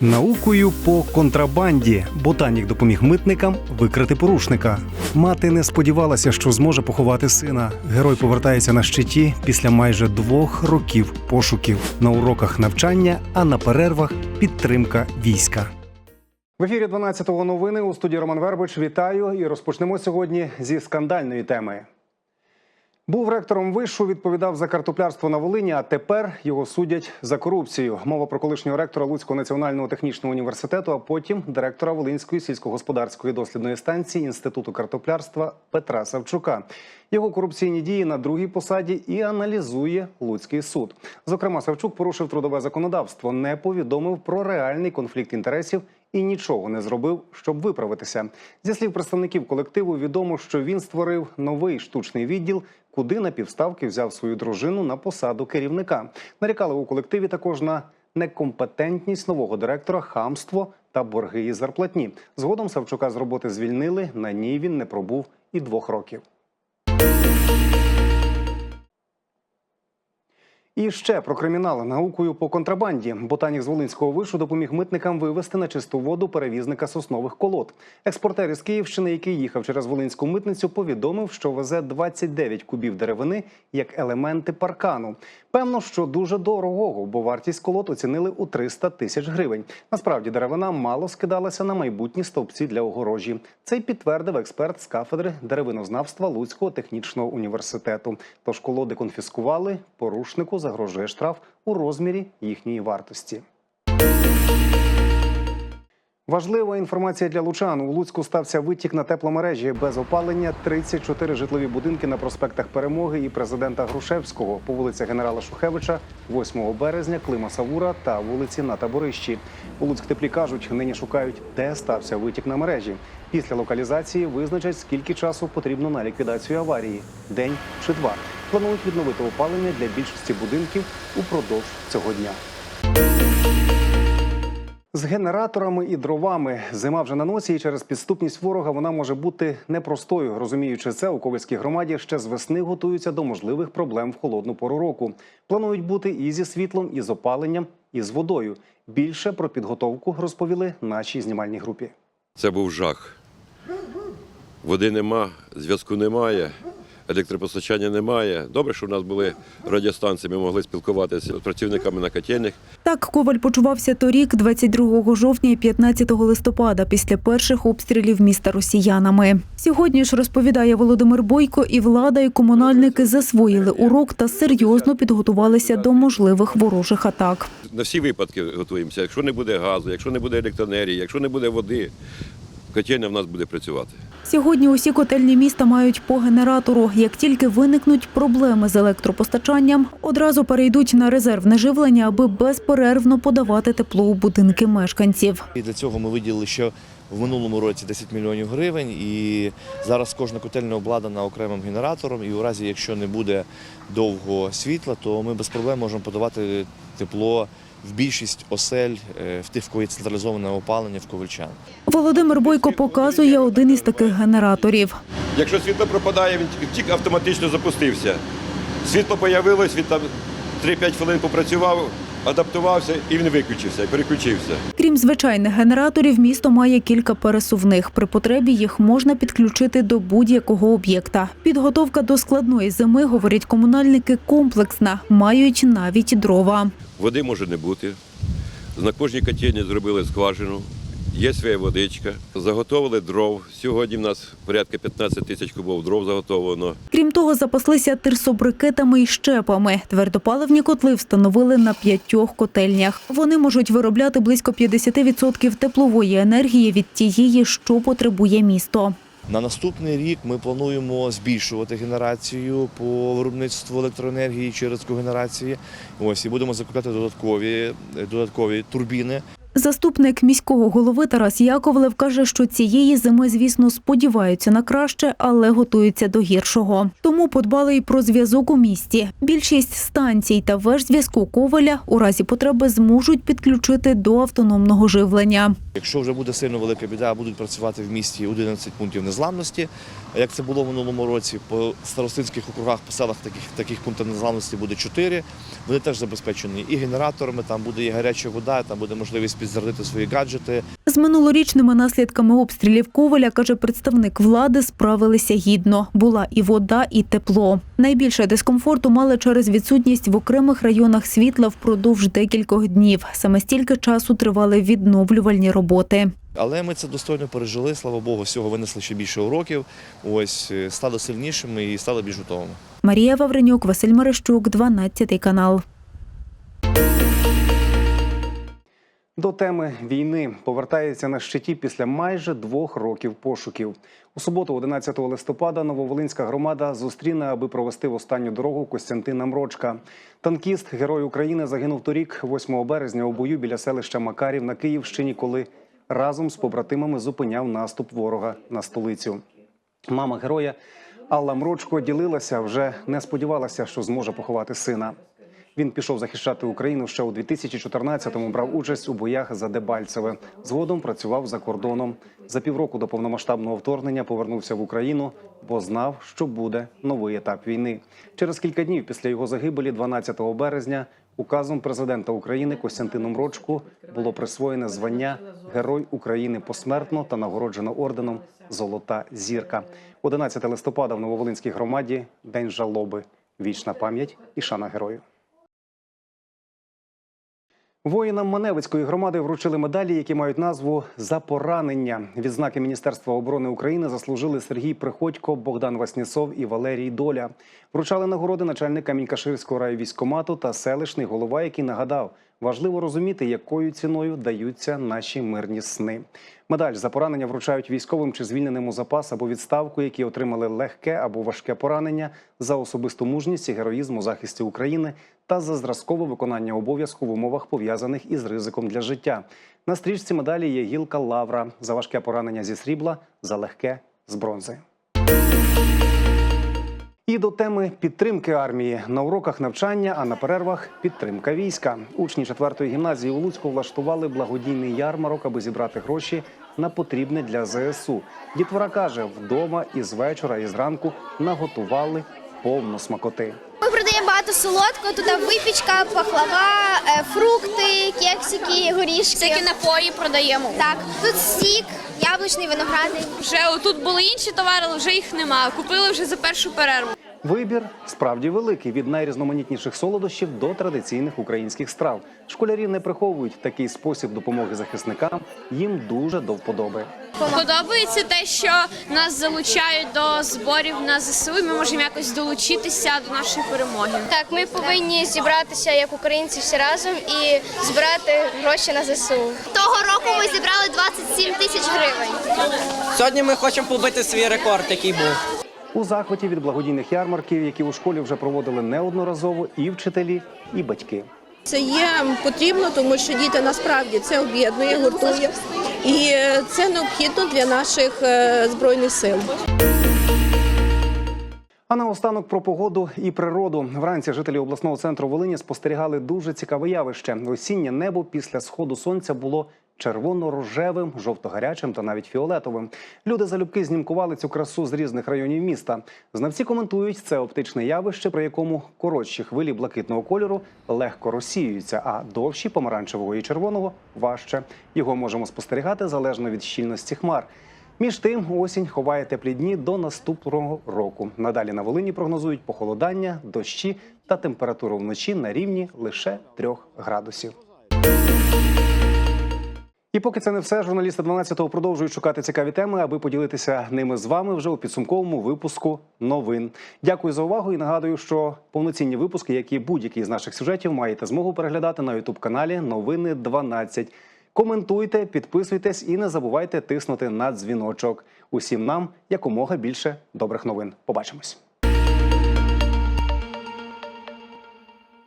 Наукою по контрабанді ботанік допоміг митникам викрити порушника. Мати не сподівалася, що зможе поховати сина. Герой повертається на щиті після майже двох років пошуків на уроках навчання, а на перервах підтримка війська. В ефірі 12-го новини у студії Роман Вербич. Вітаю і розпочнемо сьогодні зі скандальної теми. Був ректором вишу, відповідав за картоплярство на Волині, а тепер його судять за корупцію. Мова про колишнього ректора Луцького національного технічного університету, а потім директора Волинської сільськогосподарської дослідної станції інституту картоплярства Петра Савчука. Його корупційні дії на другій посаді і аналізує Луцький суд. Зокрема, Савчук порушив трудове законодавство, не повідомив про реальний конфлікт інтересів і нічого не зробив, щоб виправитися. Зі слів представників колективу, відомо, що він створив новий штучний відділ, куди на півставки взяв свою дружину на посаду керівника. Нарікали у колективі також на некомпетентність нового директора, хамство та борги із зарплатні. Згодом Савчука з роботи звільнили. На ній він не пробув і двох років. І ще про кримінал наукою по контрабанді. Ботанік з Волинського вишу допоміг митникам вивести на чисту воду перевізника соснових колод. Експортер із Київщини, який їхав через Волинську митницю, повідомив, що везе 29 кубів деревини як елементи паркану. Певно, що дуже дорогого, бо вартість колод оцінили у 300 тисяч гривень. Насправді деревина мало скидалася на майбутні стовпці для огорожі. Це й підтвердив експерт з кафедри деревинознавства Луцького технічного університету. Тож колоди конфіскували, порушнику загрожує штраф у розмірі їхньої вартості. Важлива інформація для лучан. У Луцьку стався витік на тепломережі без опалення. 34 житлові будинки на проспектах Перемоги і президента Грушевського по вулиці генерала Шухевича, 8 березня, Клима Савура та вулиці на Таборищі. У Луцьктеплі кажуть, нині шукають, де стався витік на мережі. Після локалізації визначать, скільки часу потрібно на ліквідацію аварії день чи два. Планують відновити опалення для більшості будинків упродовж цього дня. З генераторами і дровами зима вже на носі, і через підступність ворога вона може бути непростою. Розуміючи це, у Ковальській громаді ще з весни готуються до можливих проблем в холодну пору року. Планують бути і зі світлом, і з опаленням, і з водою. Більше про підготовку розповіли нашій знімальній групі. Це був жах. Води нема, зв'язку немає, електропостачання немає. Добре, що в нас були радіостанції, ми могли спілкуватися з працівниками на котельних. Так Коваль почувався торік, 22 жовтня і 15 листопада, після перших обстрілів міста росіянами. Сьогодні ж розповідає Володимир Бойко, і влада, і комунальники засвоїли урок та серйозно підготувалися до можливих ворожих атак. На всі випадки готуємося. Якщо не буде газу, якщо не буде електроенергії, якщо не буде води, котельня в нас буде працювати. Сьогодні усі котельні міста мають по генератору. Як тільки виникнуть проблеми з електропостачанням, одразу перейдуть на резервне живлення, аби безперервно подавати тепло у будинки мешканців. І для цього ми виділили ще в минулому році 10 мільйонів гривень. І зараз кожна котельня обладнана окремим генератором. І у разі, якщо не буде довго світла, то ми без проблем можемо подавати тепло в більшість осель, е, в тих, в кого є централізоване опалення в ковальчан. Володимир Бойко показує один із таких генераторів. Якщо світло пропадає, він тільки- тільки автоматично запустився. Світло появилось, він там 3-5 хвилин попрацював, адаптувався і він виключився, і переключився. Крім звичайних генераторів, місто має кілька пересувних. При потребі їх можна підключити до будь-якого об'єкта. Підготовка до складної зими, говорять комунальники, комплексна, мають навіть дрова. Води може не бути. На кожній котельні зробили скважину. Є своя водичка. Заготовили дров. Сьогодні в нас порядка 15 тисяч кубов дров заготовлено. Крім того, запаслися тирсобрикетами і щепами. Твердопаливні котли встановили на п'ятьох котельнях. Вони можуть виробляти близько 50% теплової енергії від тієї, що потребує місто. На наступний рік ми плануємо збільшувати генерацію по виробництву електроенергії через когенерації. Ось і будемо закупляти додаткові, додаткові турбіни. Заступник міського голови Тарас Яковлев каже, що цієї зими, звісно, сподіваються на краще, але готуються до гіршого. Тому подбали й про зв'язок у місті. Більшість станцій та веж зв'язку Коваля у разі потреби зможуть підключити до автономного живлення. Якщо вже буде сильно велика біда, будуть працювати в місті 11 пунктів незламності. Як це було в минулому році, по старостинських округах, по селах таких, таких пунктів незламності буде 4. Вони теж забезпечені і генераторами, там буде і гаряча вода, там буде можливість підзарядити зарядити свої гаджети. З минулорічними наслідками обстрілів Коваля, каже представник влади, справилися гідно. Була і вода, і тепло. Найбільше дискомфорту мали через відсутність в окремих районах світла впродовж декількох днів. Саме стільки часу тривали відновлювальні роботи. Але ми це достойно пережили. Слава Богу, з цього винесли ще більше уроків. Ось е, стали сильнішими і стали більш готовими. Марія Вавренюк, Василь Мерещук, 12 канал. До теми війни повертається на щиті після майже двох років пошуків. У суботу, 11 листопада, Нововолинська громада зустріне, аби провести в останню дорогу Костянтина Мрочка. Танкіст, герой України, загинув торік, 8 березня, у бою біля селища Макарів на Київщині, коли разом з побратимами зупиняв наступ ворога на столицю. Мама героя Алла Мрочко ділилася, вже не сподівалася, що зможе поховати сина. Він пішов захищати Україну ще у 2014-му, брав участь у боях за Дебальцеве. Згодом працював за кордоном. За півроку до повномасштабного вторгнення повернувся в Україну, бо знав, що буде новий етап війни. Через кілька днів після його загибелі, 12 березня, указом президента України Костянтину Мрочку було присвоєне звання Герой України посмертно та нагороджено орденом Золота зірка. 11 листопада в Нововолинській громаді День жалоби. Вічна пам'ять і шана герою. Воїнам Маневицької громади вручили медалі, які мають назву за поранення. Відзнаки Міністерства оборони України заслужили Сергій Приходько, Богдан Васнєцов і Валерій Доля. Вручали нагороди начальник Камінькаширського райвійськомату та селищний голова, який нагадав, важливо розуміти, якою ціною даються наші мирні сни. Медаль за поранення вручають військовим чи звільненим у запас або відставку, які отримали легке або важке поранення за особисту мужність і героїзм у захисті України та за зразкове виконання обов'язку в умовах пов'язаних із ризиком для життя. На стрічці медалі є гілка лавра за важке поранення зі срібла, за легке з бронзи. І до теми підтримки армії на уроках навчання, а на перервах підтримка війська. Учні 4-ї гімназії у Луцьку влаштували благодійний ярмарок, аби зібрати гроші на потрібне для ЗСУ. Дітвора каже, вдома і з вечора, і зранку наготували повно смакоти. Ми продаємо багато солодкого, туди випічка, пахлава, е, фрукти, кексики, горішки. Всякі напої продаємо. Так, тут сік, яблучний, виноградний. Вже тут були інші товари, але вже їх нема. Купили вже за першу перерву. Вибір справді великий від найрізноманітніших солодощів до традиційних українських страв. Школярі не приховують такий спосіб допомоги захисникам. Їм дуже до вподоби. Подобається те, що нас залучають до зборів на ЗСУ. і Ми можемо якось долучитися до нашої перемоги. Так, ми повинні зібратися як українці всі разом і збирати гроші на ЗСУ. Того року ми зібрали 27 тисяч гривень. Сьогодні ми хочемо побити свій рекорд, який був. У захваті від благодійних ярмарків, які у школі вже проводили неодноразово, і вчителі, і батьки. Це є потрібно, тому що діти насправді це об'єднує, гуртує, і е, це необхідно для наших е, збройних сил. А наостанок про погоду і природу. Вранці жителі обласного центру Волині спостерігали дуже цікаве явище. Осіннє небо після сходу сонця було червоно-рожевим, жовто-гарячим та навіть фіолетовим. Люди залюбки знімкували цю красу з різних районів міста. Знавці коментують це оптичне явище, при якому коротші хвилі блакитного кольору легко розсіюються, а довші помаранчевого і червоного важче. Його можемо спостерігати залежно від щільності хмар. Між тим, осінь ховає теплі дні до наступного року. Надалі на Волині прогнозують похолодання, дощі та температуру вночі на рівні лише 3 градусів. І поки це не все, журналісти 12-го продовжують шукати цікаві теми, аби поділитися ними з вами вже у підсумковому випуску новин. Дякую за увагу і нагадую, що повноцінні випуски, як і будь-який з наших сюжетів, маєте змогу переглядати на ютуб каналі Новини 12. Коментуйте, підписуйтесь і не забувайте тиснути на дзвіночок. Усім нам якомога більше добрих новин. Побачимось.